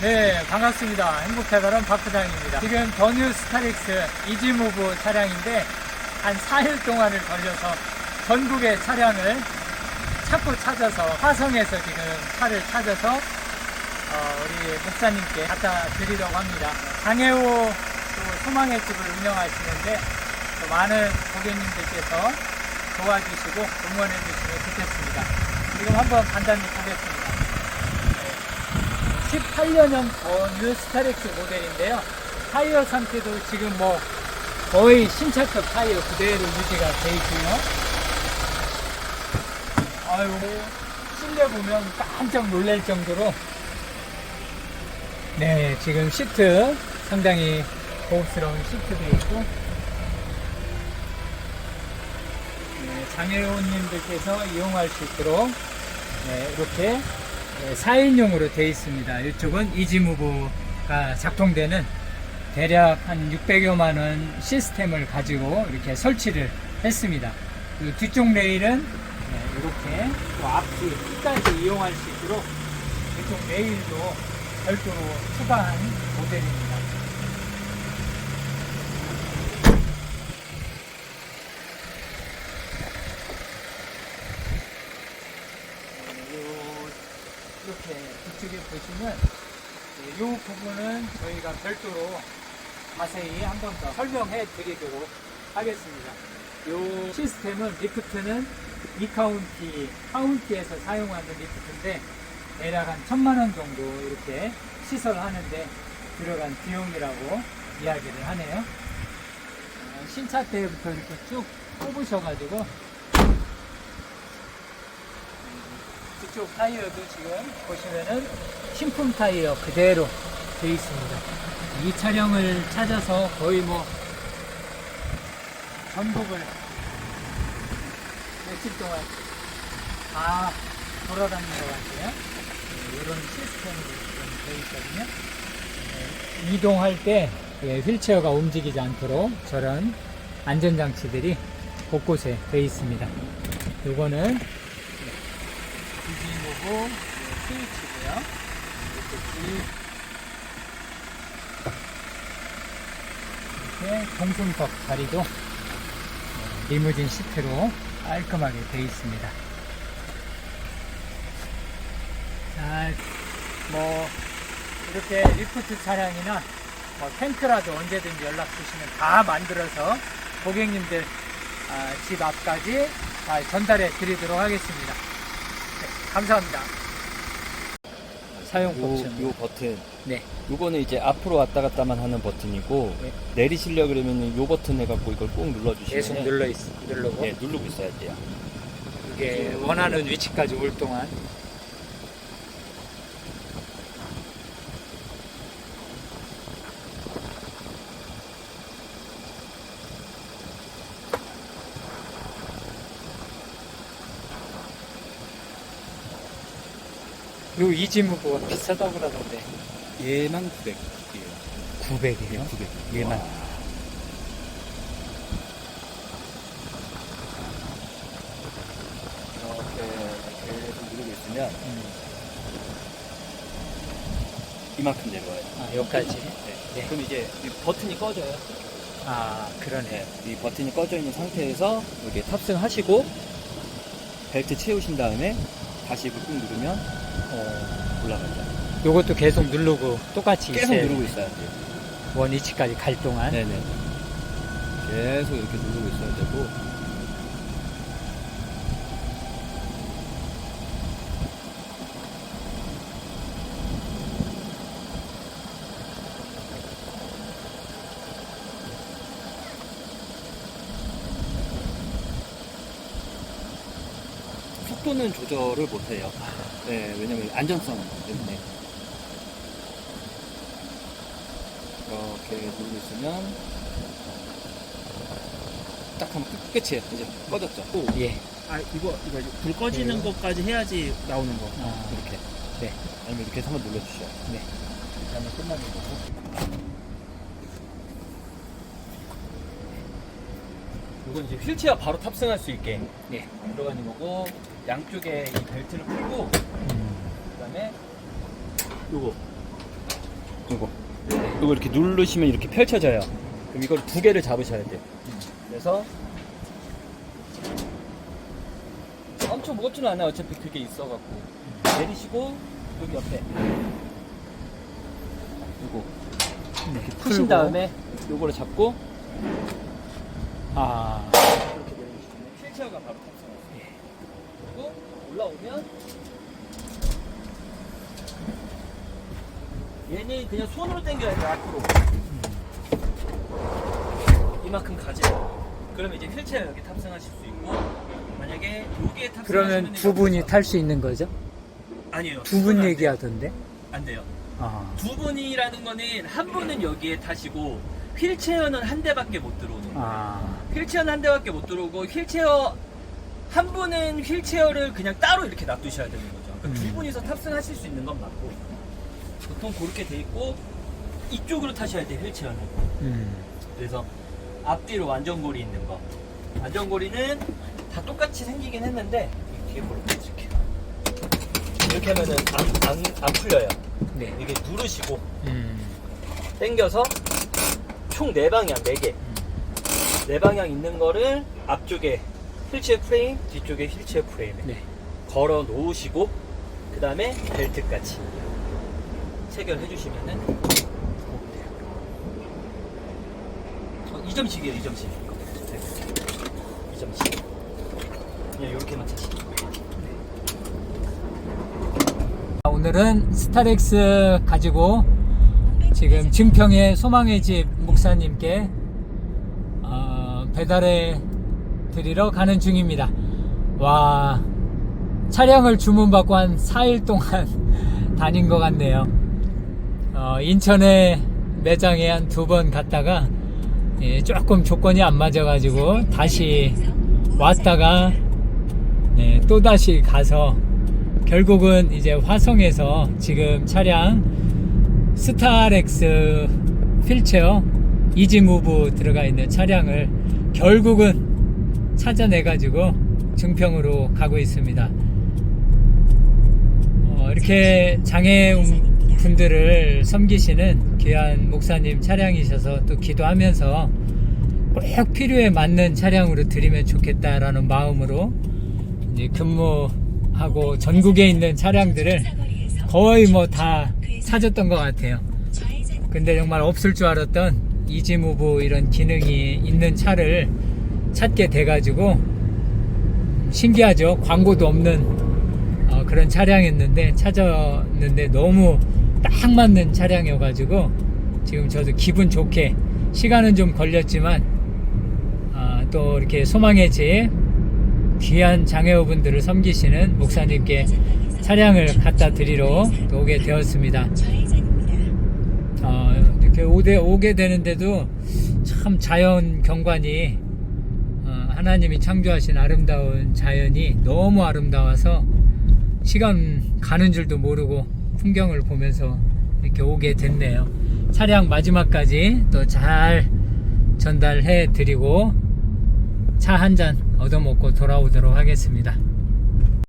네, 반갑습니다. 행복해가는 박 부장입니다. 지금 더뉴 스타렉스 이지무브 차량인데 한 4일 동안을 걸려서 전국의 차량을 찾고 찾아서 화성에서 지금 차를 찾아서 어, 우리 목사님께 갖다 드리려고 합니다. 장애호 또 소망의 집을 운영하시는데 또 많은 고객님들께서 도와주시고 응원해 주시면 좋겠습니다. 지금 한번 간단히 보겠습니다. 18년형 더뉴 스타렉스 모델인데요. 타이어 상태도 지금 뭐 거의 신차급 타이어 그대로 유지가 돼 있고요. 아유, 실내 보면 깜짝 놀랄 정도로 네, 지금 시트 상당히 고급스러운 시트도 있고 네, 장애인님들께서 이용할 수 있도록 네, 이렇게 4인용으로 되어 있습니다. 이쪽은 이지무브가 작동되는 대략 한 600여만 원 시스템을 가지고 이렇게 설치를 했습니다. 그 뒤쪽 레일은 네, 이렇게 또 앞뒤 끝까지 이용할 수 있도록 이쪽 레일도 별도로 추가한 모델입니다. 요- 이렇게 뒤쪽에 보시면 이 부분은 저희가 별도로 자세히 한 번 더 설명해 드리도록 하겠습니다. 이 시스템은 리프트는 이 카운티, 카운티에서 사용하는 리프트인데 대략 한 천만 원 정도 이렇게 시설하는데 들어간 비용이라고 이야기를 하네요. 어, 신차 때부터 이렇게 쭉 뽑으셔가지고 뒤쪽 타이어도 지금 보시면은 신품 타이어 그대로 되어 있습니다. 이 차량을 찾아서 거의 뭐 전국을 며칠 동안 다 돌아다닌 것 같아요. 네, 이런 시스템으로 되어 있거든요. 네, 이동할 때 예, 휠체어가 움직이지 않도록 저런 안전장치들이 곳곳에 되어 있습니다. 요거는 디지모브 스위치고요. 이렇게 동승석 자리도 네, 리무진 시트로 깔끔하게 되어 있습니다. 자, 뭐 이렇게 리프트 차량이나 뭐 텐트라도 언제든지 연락 주시면 다 만들어서 고객님들 아, 집 앞까지 다 전달해 드리도록 하겠습니다. 네, 감사합니다. 사용 요, 옵션. 요 버튼 네. 요거는 이제 앞으로 왔다 갔다만 하는 버튼이고 네. 내리시려 그러면 요 버튼 해갖고 이걸 꼭 눌러주시면 계속 눌러 있, 누르고 네, 누르고 있어야 돼요 이게 원하는 위치까지 올 동안 요 이지무브가 비싸다고 그러던데 얘만 900이에요 900이에요? 900 얘만 이렇게 계속 누르고 있으면 음. 이만큼 내려와요 아 여기까지 네. 네. 그럼 이제 이 버튼이 꺼져요 아 그러네 네. 이 버튼이 꺼져 있는 상태에서 이렇게 탑승하시고 벨트 채우신 다음에 다시 이걸 꾹 누르면 어, 올라가죠 요것도 계속 누르고 똑같이 계속 있어야 누르고 있어야 돼요 원 위치까지 갈 동안 네네. 계속 이렇게 누르고 있어야 되고. 속도는 조절을 못해요. 네, 왜냐면 안전성 때문에. 이렇게 누르고 있으면 딱 하면 끝, 끝이에요. 이제 꺼졌죠. 또 예. 아 이거 이거 이제 불 꺼지는 네. 것까지 해야지 나오는 거. 아, 이렇게. 네. 아니면 이렇게 해서 한번 눌러주셔. 네. 이렇게 하면 끝나는 거고. 이건 이제 휠체어 바로 탑승할 수 있게 네. 들어가는 거고 양쪽에 이 벨트를 풀고 음. 그다음에 요거. 요거. 요거 이렇게 누르시면 이렇게 펼쳐져요. 그럼 이걸 두 개를 잡으셔야 돼요. 그래서 엄청 무겁지는 않아요. 어차피 그게 있어갖고. 내리시고 여기 옆에. 요거. 이렇게 푸신 풀고. 다음에 요거를 잡고. 아, 이렇게 내려주시면 휠체어가 바로 올라오면 얘는 그냥 손으로 당겨야 돼 앞으로. 이만큼 가져요 그러면 이제 휠체어 여기 탑승하실 수 있고 만약에 여기에 탑승하시면 그러면 두 분이 탈 수 있는 거죠? 아니에요. 두분 얘기하던데? 안 돼요. 아, 두 분이라는 거는 한 분은 여기에 타시고 휠체어는 한 대밖에 못 들어오는 거예요. 아, 휠체어는 한 대밖에 못 들어오고 휠체어 한 분은 휠체어를 그냥 따로 이렇게 놔두셔야 되는 거죠. 그러니까 두 음. 분이서 탑승하실 수 있는 건 맞고 보통 그렇게 돼 있고 이쪽으로 타셔야 돼 휠체어는. 음, 그래서 앞뒤로 완전고리 있는 거. 완전고리는 다 똑같이 생기긴 했는데 이 뒤에 걸로 보여줄게요. 이렇게 하면은 안, 안, 안 풀려요. 네. 이게 누르시고 음, 당겨서 총 4방향 4개 4방향 있는 거를 앞쪽에 휠체어 프레임 뒤쪽에 휠체어 프레임에 네. 걸어 놓으시고 그 다음에 벨트까지 체결해 주시면은 어, 2점씩이에요 2점씩. 2점씩. 그냥 이렇게만 차시면 오늘은 스타렉스 가지고 지금 증평의 소망의 집 목사님께 어, 배달해 드리러 가는 중입니다. 와, 차량을 주문받고 한 4일 동안 다닌 것 같네요. 어, 인천에 매장에 한 두 번 갔다가 예, 조금 조건이 안 맞아가지고 다시 왔다가 네, 또 다시 가서 결국은 이제 화성에서 지금 차량 스타렉스 휠체어 이지무브 들어가 있는 차량을 결국은 찾아내 가지고 증평으로 가고 있습니다. 어, 이렇게 장애 분들을 섬기시는 귀한 목사님 차량이셔서 또 기도하면서 꼭 필요에 맞는 차량으로 드리면 좋겠다라는 마음으로 이제 근무하고 전국에 있는 차량들을 거의 뭐 다 찾았던 것 같아요. 근데 정말 없을 줄 알았던 이지무브 이런 기능이 있는 차를 찾게 돼가지고 신기하죠. 광고도 없는 어, 그런 차량이었는데 찾았는데 너무 딱 맞는 차량이어가지고 지금 저도 기분 좋게 시간은 좀 걸렸지만 아, 또 이렇게 소망의 집 귀한 장애우분들을 섬기시는 목사님께 차량을 갖다 드리러 또 오게 되었습니다. 어, 이렇게 오게, 되는데도 참 자연 경관이 어, 하나님이 창조하신 아름다운 자연이 너무 아름다워서 시간 가는 줄도 모르고 풍경을 보면서 이렇게 오게 됐네요. 차량 마지막까지 또 잘 전달해 드리고 차 한 잔 얻어먹고 돌아오도록 하겠습니다.